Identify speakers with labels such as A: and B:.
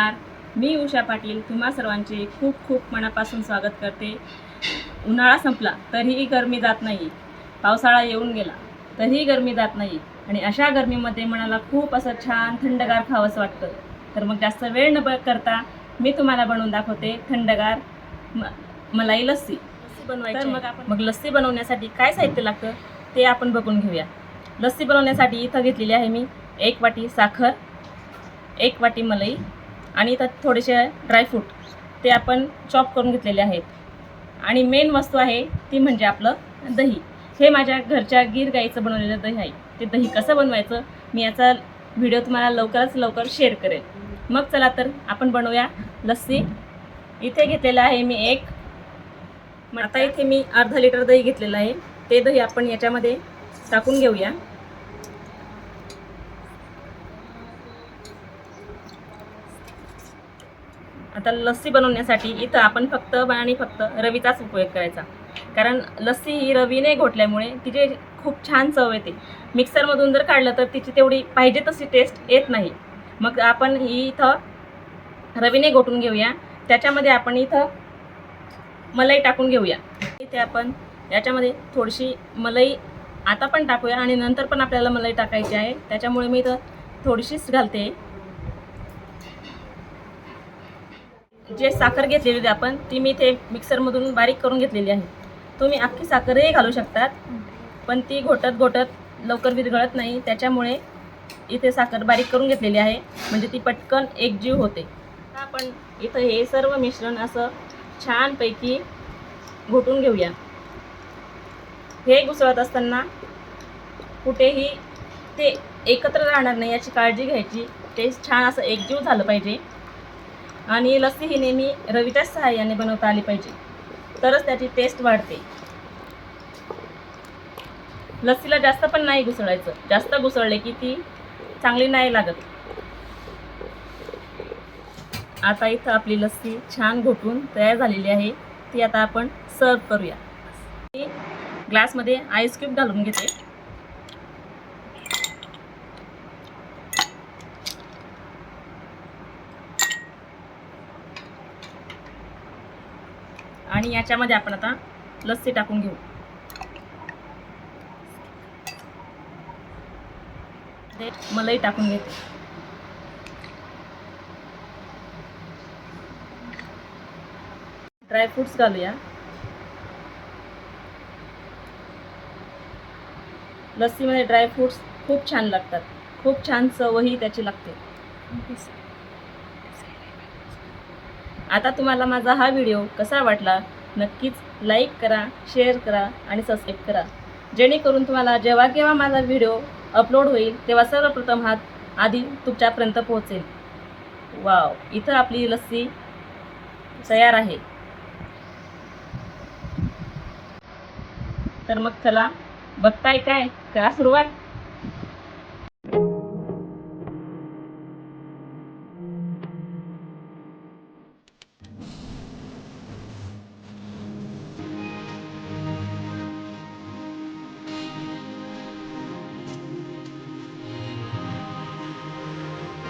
A: नमस्कार. मी उषा पाटील. तुम्हा सर्वांचे खूप खूप मनापासून स्वागत करते. उन्हाळा संपला तरीही गरमी जात नाही. पावसाळा येऊन गेला तरीही गरमी जात नाही. आणि अशा गरमीमध्ये मनाला खूप असं छान थंडगार खावंसं वाटतं. तर मग जास्त वेळ न करता मी तुम्हाला बनवून दाखवते थंडगार म मलाई लस्सी. तर मग आपण मग लस्सी बनवण्यासाठी काय साहित्य लागतं ते आपण बघून घेऊया. लस्सी बनवण्यासाठी इथं घेतलेली आहे मी एक वाटी साखर एक वाटी मलाई आणि त्यात थोडेसे ड्रायफ्रूट ते आपण चॉप करून घेतलेले आहेत. आणि मेन वस्तू आहे ती म्हणजे आपलं दही. हे माझ्या घरच्या गीर गाईचं बनवलेलं दही आहे. ते दही कसं बनवायचं मी याचा व्हिडिओ तुम्हाला लवकरच लवकर शेअर करेल मग चला तर आपण बनवूया लस्सी. इथे घेतलेलं आहे मी एक. आता इथे मी अर्धा लिटर दही घेतलेलं आहे. ते दही आपण याच्यामध्ये टाकून घेऊया. आता लस्सी बनवण्यासाठी इथं आपण फक्त आणि फक्त रवीचाच उपयोग करायचा. कारण लस्सी ही रवीने घोटल्यामुळे तिचे खूप छान चव येते. मिक्सरमधून जर काढलं तर तिची तेवढी पाहिजे तशी टेस्ट येत नाही. मग आपण ही इथं रवीने घोटून घेऊया. त्याच्यामध्ये आपण इथं मलाई टाकून घेऊया. इथे आपण याच्यामध्ये थोडीशी मलाई आता पण टाकूया आणि नंतर पण आपल्याला मलाई टाकायची आहे. त्याच्यामुळे मी इथं थोडीशीच घालते. जे साखर घेतलेली होती आपण ती मी इथे मिक्सरमधून बारीक करून घेतलेली आहे. तुम्ही अख्खी साखरही घालू शकतात पण ती घोटत घोटत लवकर विरघळत नाही. त्याच्यामुळे इथे साखर बारीक करून घेतलेली आहे. म्हणजे ती पटकन एकजीव होते. आपण इथं हे सर्व मिश्रण असं छानपैकी घोटून घेऊया. हे घुसळत असताना कुठेही ते एकत्र राहणार नाही याची काळजी घ्यायची. ते छान असं एकजीव झालं पाहिजे. आणि लस्सी ही नेहमी रवीच्याच सहाय्याने बनवता आली पाहिजे. तरच त्याची टेस्ट वाढते. लस्सीला जास्त पण नाही घुसळायचं. जास्त घुसळले की ती चांगली नाही लागत. आता इथं आपली लस्सी छान घोटून तयार झालेली आहे. ती आता आपण सर्व करूया. ग्लासमध्ये आईस क्यूब घालून घेते. आणि याच्यामध्ये आपण आता लस्सी टाकून घेऊ. मलई मलाई टाकून घेते. ड्रायफ्रुट्स घालूया. लस्सीमध्ये ड्रायफ्रुट्स खूप छान लागतात. खूप छान चवही त्याची लागते. आता तुम्हाला माझा हा व्हिडिओ कसा वाटला नक्कीच लाईक करा शेअर करा आणि सबस्क्राईब करा. जेणेकरून तुम्हाला जेव्हा केव्हा माझा व्हिडिओ अपलोड होईल तेव्हा सर्वप्रथम हा आधी तुमच्यापर्यंत पोहोचेल. वाव इथं आपली लस्सी तयार आहे. तर मग चला बघताय काय? करा सुरुवात.